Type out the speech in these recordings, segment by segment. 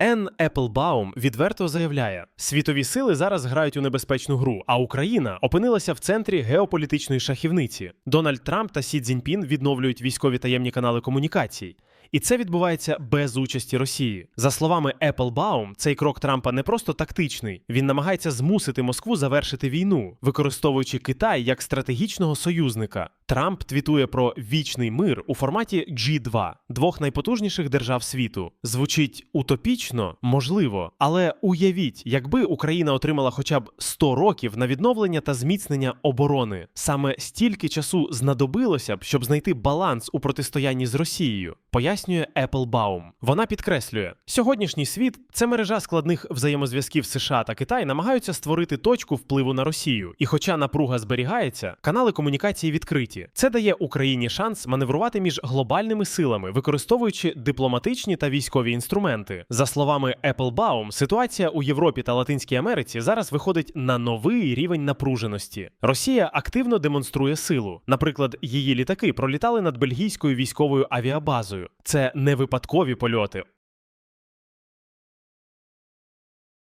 Енн Еплбаум відверто заявляє: світові сили зараз грають у небезпечну гру, а Україна опинилася в центрі геополітичної шахівниці. Дональд Трамп та Сі Цзіньпін відновлюють військові таємні канали комунікацій. І це відбувається без участі Росії. За словами Еплбаум, цей крок Трампа не просто тактичний, він намагається змусити Москву завершити війну, використовуючи Китай як стратегічного союзника. Трамп твітує про вічний мир у форматі G2, двох найпотужніших держав світу. Звучить утопічно, можливо, але уявіть, якби Україна отримала хоча б 100 років на відновлення та зміцнення оборони. Саме стільки часу знадобилося б, щоб знайти баланс у протистоянні з Росією. Пояснює Еплбаум. Вона підкреслює, сьогоднішній світ це мережа складних взаємозв'язків США та Китай намагаються створити точку впливу на Росію. І хоча напруга зберігається, канали комунікації відкриті. Це дає Україні шанс маневрувати між глобальними силами, використовуючи дипломатичні та військові інструменти. За словами Еплбаум, ситуація у Європі та Латинській Америці зараз виходить на новий рівень напруженості. Росія активно демонструє силу. Наприклад, її літаки пролітали над бельгійською військовою авіабазою. Це не випадкові польоти.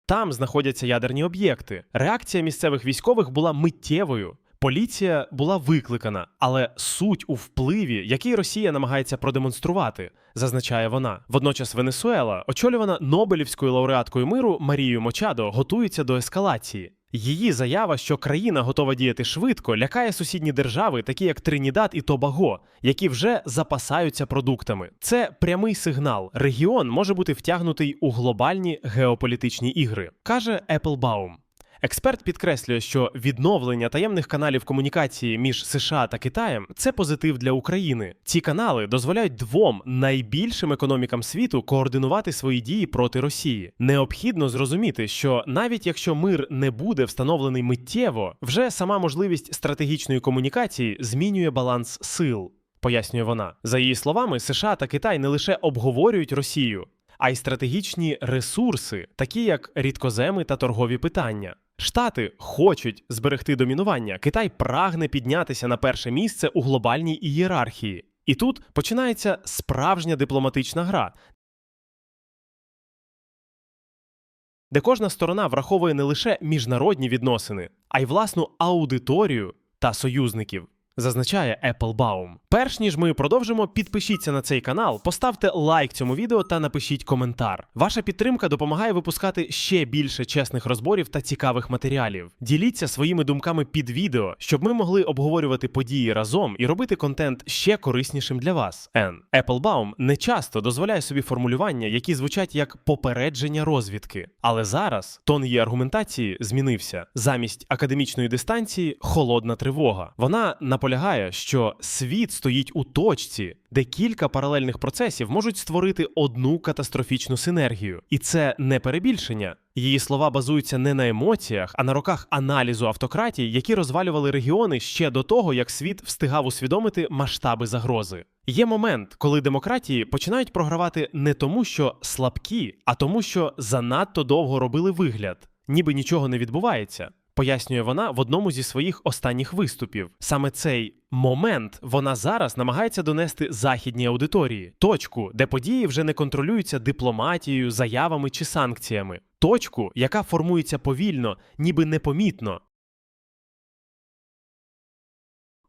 Там знаходяться ядерні об'єкти. Реакція місцевих військових була миттєвою. Поліція була викликана, але суть у впливі, який Росія намагається продемонструвати, зазначає вона. Водночас Венесуела, очолювана Нобелівською лауреаткою миру Марією Мочадо, готується до ескалації. Її заява, що країна готова діяти швидко, лякає сусідні держави, такі як Тринідад і Тобаго, які вже запасаються продуктами. Це прямий сигнал. Регіон може бути втягнутий у глобальні геополітичні ігри, каже Еплбаум. Експерт підкреслює, що відновлення таємних каналів комунікації між США та Китаєм це позитив для України. Ці канали дозволяють двом найбільшим економікам світу координувати свої дії проти Росії. Необхідно зрозуміти, що навіть якщо мир не буде встановлений миттєво, вже сама можливість стратегічної комунікації змінює баланс сил. Пояснює вона. За її словами, США та Китай не лише обговорюють Росію, а й стратегічні ресурси, такі як рідкоземи та торгові питання. Штати хочуть зберегти домінування. Китай прагне піднятися на перше місце у глобальній ієрархії. І тут починається справжня дипломатична гра, де кожна сторона враховує не лише міжнародні відносини, а й власну аудиторію та союзників. Зазначає Applebaum. Перш ніж ми продовжимо, підпишіться на цей канал, поставте лайк цьому відео та напишіть коментар. Ваша підтримка допомагає випускати ще більше чесних розборів та цікавих матеріалів. Діліться своїми думками під відео, щоб ми могли обговорювати події разом і робити контент ще кориснішим для вас. Н. Applebaum не часто дозволяє собі формулювання, які звучать як попередження розвідки. Але зараз тон її аргументації змінився. Замість академічної дистанції холодна тривога. Вона наполягає, що світ стоїть у точці, де кілька паралельних процесів можуть створити одну катастрофічну синергію. І це не перебільшення. Її слова базуються не на емоціях, а на роках аналізу автократій, які розвалювали регіони ще до того, як світ встигав усвідомити масштаби загрози. Є момент, коли демократії починають програвати не тому, що слабкі, а тому, що занадто довго робили вигляд, ніби нічого не відбувається. Пояснює вона в одному зі своїх останніх виступів. Саме цей момент. Вона зараз намагається донести західній аудиторії, точку, де події вже не контролюються дипломатією, заявами чи санкціями, точку, яка формується повільно, ніби непомітно.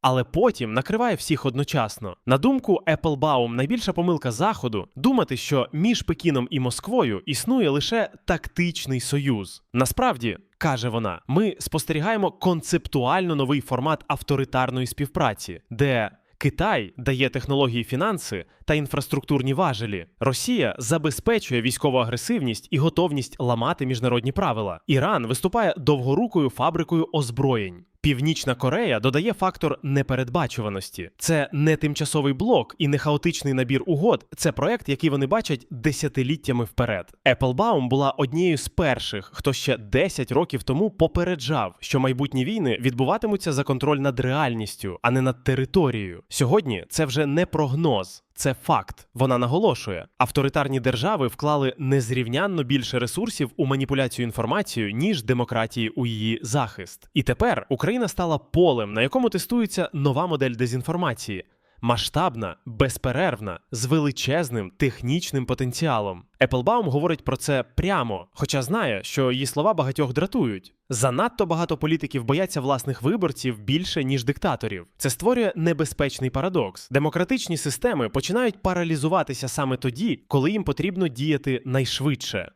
Але потім накриває всіх одночасно. На думку Applebaum, найбільша помилка Заходу думати, що між Пекіном і Москвою існує лише тактичний союз. Насправді, каже вона, ми спостерігаємо концептуально новий формат авторитарної співпраці, де Китай дає технології фінанси та інфраструктурні важелі. Росія забезпечує військову агресивність і готовність ламати міжнародні правила. Іран виступає довгорукою фабрикою озброєнь. Північна Корея додає фактор непередбачуваності. Це не тимчасовий блок і не хаотичний набір угод. Це проект, який вони бачать десятиліттями вперед. Applebaum була однією з перших, хто ще 10 років тому попереджав, що майбутні війни відбуватимуться за контроль над реальністю, а не над територією. Сьогодні це вже не прогноз. Це факт. Вона наголошує, авторитарні держави вклали незрівнянно більше ресурсів у маніпуляцію інформацією, ніж демократії у її захист. І тепер Україна стала полем, на якому тестується нова модель дезінформації. Масштабна, безперервна, з величезним технічним потенціалом. Еплбаум говорить про це прямо, хоча знає, що її слова багатьох дратують. Занадто багато політиків бояться власних виборців більше ніж диктаторів. Це створює небезпечний парадокс. Демократичні системи починають паралізуватися саме тоді, коли їм потрібно діяти найшвидше.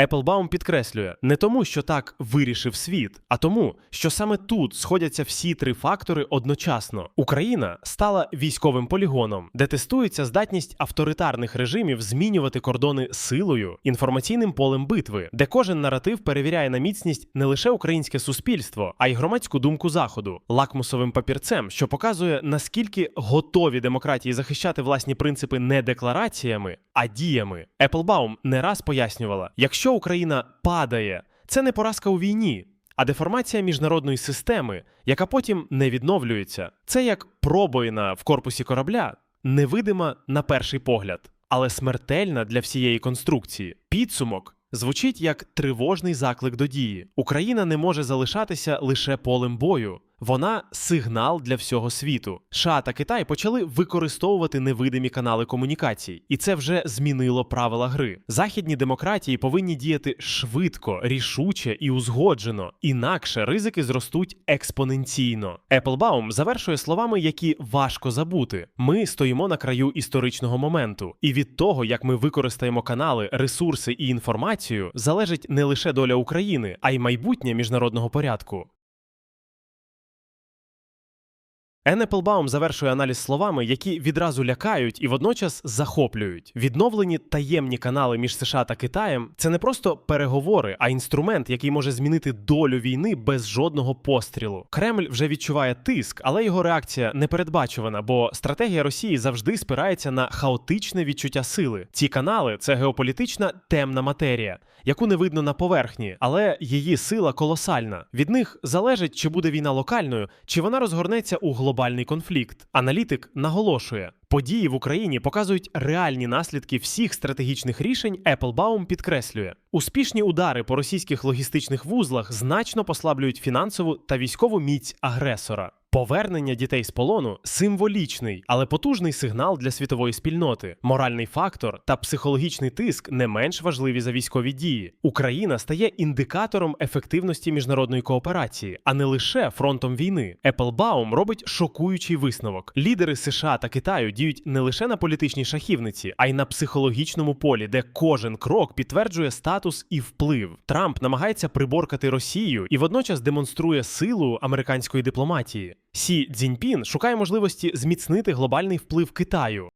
Еплбаум підкреслює не тому, що так вирішив світ, а тому, що саме тут сходяться всі три фактори одночасно. Україна стала військовим полігоном, де тестується здатність авторитарних режимів змінювати кордони силою, інформаційним полем битви, де кожен наратив перевіряє на міцність не лише українське суспільство, а й громадську думку заходу, лакмусовим папірцем, що показує наскільки готові демократії захищати власні принципи не деклараціями, а діями. Еплбаум не раз пояснювала, якщо Україна падає, це не поразка у війні, а деформація міжнародної системи, яка потім не відновлюється. Це як пробоїна в корпусі корабля, невидима на перший погляд, але смертельна для всієї конструкції. Підсумок. Звучить як тривожний заклик до дії. Україна не може залишатися лише полем бою. Вона сигнал для всього світу. США та Китай почали використовувати невидимі канали комунікацій, і це вже змінило правила гри. Західні демократії повинні діяти швидко, рішуче і узгоджено, інакше ризики зростуть експоненційно. Еплбаум завершує словами, які важко забути: ми стоїмо на краю історичного моменту, і від того, як ми використаємо канали, ресурси і інформацію, залежить не лише доля України, а й майбутнє міжнародного порядку. Ен Еплбаум завершує аналіз словами, які відразу лякають і водночас захоплюють. Відновлені таємні канали між США та Китаєм це не просто переговори, а інструмент, який може змінити долю війни без жодного пострілу. Кремль вже відчуває тиск, але його реакція непередбачувана, бо стратегія Росії завжди спирається на хаотичне відчуття сили. Ці канали це геополітична темна матерія, яку не видно на поверхні, але її сила колосальна. Від них залежить, чи буде війна локальною, чи вона розгорнеться у глобальний конфлікт. Аналітик наголошує. Події в Україні показують реальні наслідки всіх стратегічних рішень. Applebaum підкреслює, успішні удари по російських логістичних вузлах значно послаблюють фінансову та військову міць агресора. Повернення дітей з полону символічний, але потужний сигнал для світової спільноти. Моральний фактор та психологічний тиск не менш важливі за військові дії. Україна стає індикатором ефективності міжнародної кооперації, а не лише фронтом війни. Еплбаум робить шокуючий висновок. Лідери США та Китаю діють не лише на політичній шахівниці, а й на психологічному полі, де кожен крок підтверджує статус і вплив. Трамп намагається приборкати Росію і водночас демонструє силу американської дипломатії. Сі Цзіньпін шукає можливості зміцнити глобальний вплив Китаю.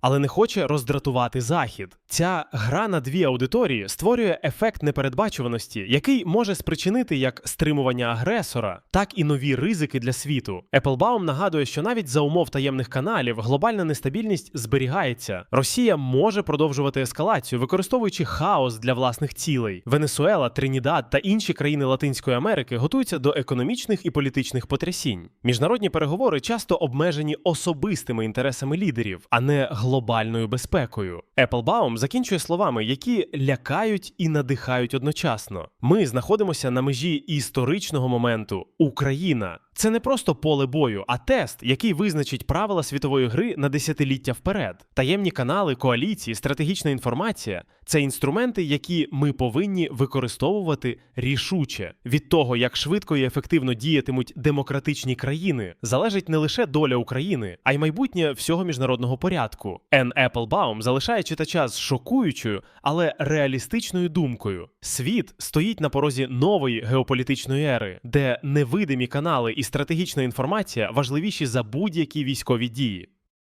Але не хоче роздратувати захід. Ця гра на дві аудиторії створює ефект непередбачуваності, який може спричинити як стримування агресора, так і нові ризики для світу. Еплбаум нагадує, що навіть за умов таємних каналів глобальна нестабільність зберігається. Росія може продовжувати ескалацію, використовуючи хаос для власних цілей. Венесуела, Тринідад та інші країни Латинської Америки готуються до економічних і політичних потрясінь. Міжнародні переговори часто обмежені особистими інтересами лідерів, а не глобальними глобальною безпекою. Еплбаум закінчує словами, які лякають і надихають одночасно. Ми знаходимося на межі історичного моменту. Україна це не просто поле бою, а тест, який визначить правила світової гри на десятиліття вперед. Таємні канали, коаліції, стратегічна інформація це інструменти, які ми повинні використовувати рішуче. Від того, як швидко і ефективно діятимуть демократичні країни, залежить не лише доля України, а й майбутнє всього міжнародного порядку. Ен Еплбаум залишає читача з шокуючою, але реалістичною думкою. Світ стоїть на порозі нової геополітичної ери, де невидимі канали і стратегічна інформація важливіші за будь-які військові дії.